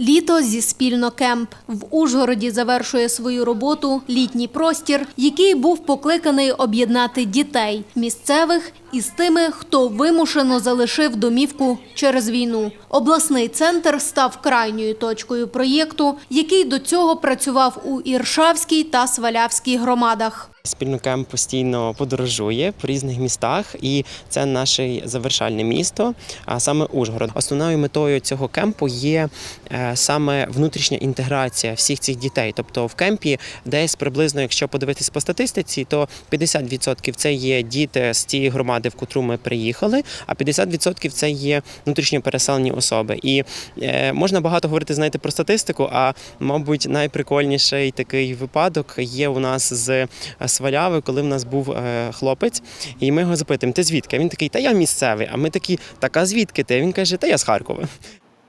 Літо зі спільно кемп в Ужгороді завершує свою роботу літній простір, який був покликаний об'єднати дітей місцевих із тими, хто вимушено залишив домівку через війну. Обласний центр став крайньою точкою проєкту, який до цього працював у Іршавській та Свалявській громадах. Спільнокемп постійно подорожує по різних містах, і це наше завершальне місто, а саме Ужгород. Основною метою цього кемпу є е, саме внутрішня інтеграція всіх цих дітей. Тобто в кемпі десь приблизно, якщо подивитись по статистиці, то 50% це є діти з тієї громади, в котру ми приїхали, а 50% це є внутрішньо переселені особи. І е, можна багато говорити, знаєте, про статистику. А мабуть, найприкольніший такий випадок є у нас з Сваляви, коли в нас був е, хлопець, і ми його запитуємо: ти звідки? Він такий, та я місцевий. А ми такі, так а звідки ти? Він каже, та я з Харкова.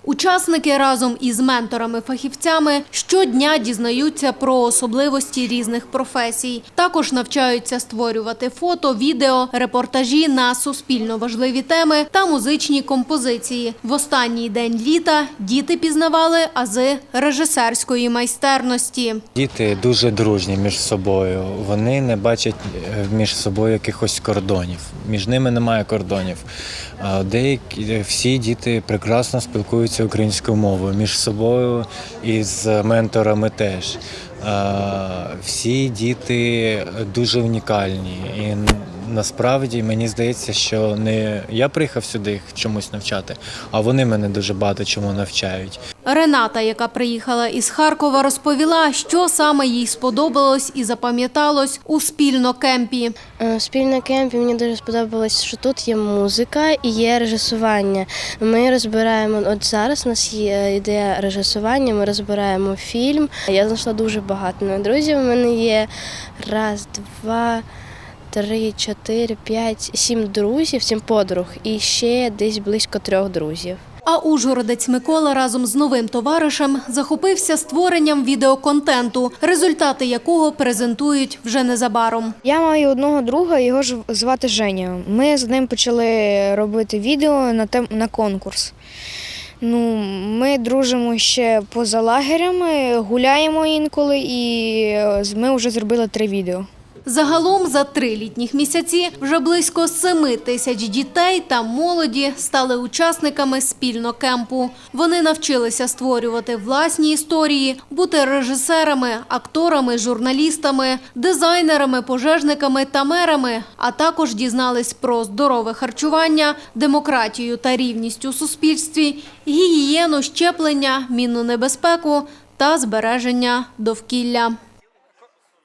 Учасники разом із менторами-фахівцями щодня дізнаються про особливості різних професій. Також навчаються створювати фото, відео, репортажі на суспільно важливі теми та музичні композиції. В останній день літа діти пізнавали ази режисерської майстерності. Діти дуже дружні між собою. Вони не бачать е, між собою якихось кордонів. Між ними немає кордонів. Деякі всі діти прекрасно спілкуються українською мовою між собою і з менторами теж. Всі діти дуже унікальні. І насправді мені здається, що не я приїхав сюди їх чомусь навчати, а вони мене дуже багато чому навчають. Рената, яка приїхала із Харкова, розповіла, що саме їй сподобалось і запам'яталось у спільно кемпі. Е, спільно кемпі мені дуже сподобалось, що тут є музика і є режисування. Ми розбираємо, от зараз у нас є ідея режисування, ми розбираємо фільм. Я знайшла дуже багато нових друзів. У мене є раз, два, три, чотири, п'ять, сім друзів, сім подруг, і ще десь близько трьох друзів. А ужгородець Микола разом з новим товаришем захопився створенням відеоконтенту, результати якого презентують вже незабаром. Я маю одного друга, його ж звати Женя. Ми з ним почали робити відео на тем на конкурс. Ну, ми дружимо ще поза лагерями, гуляємо інколи, і е, ми вже зробили три відео. Загалом за три літніх місяці вже близько семи тисяч дітей та молоді стали учасниками спільно кемпу. Вони навчилися створювати власні історії, бути режисерами, акторами, журналістами, дизайнерами, пожежниками та мерами, а також дізнались про здорове харчування, демократію та рівність у суспільстві, гігієну, щеплення, мінну небезпеку та збереження довкілля.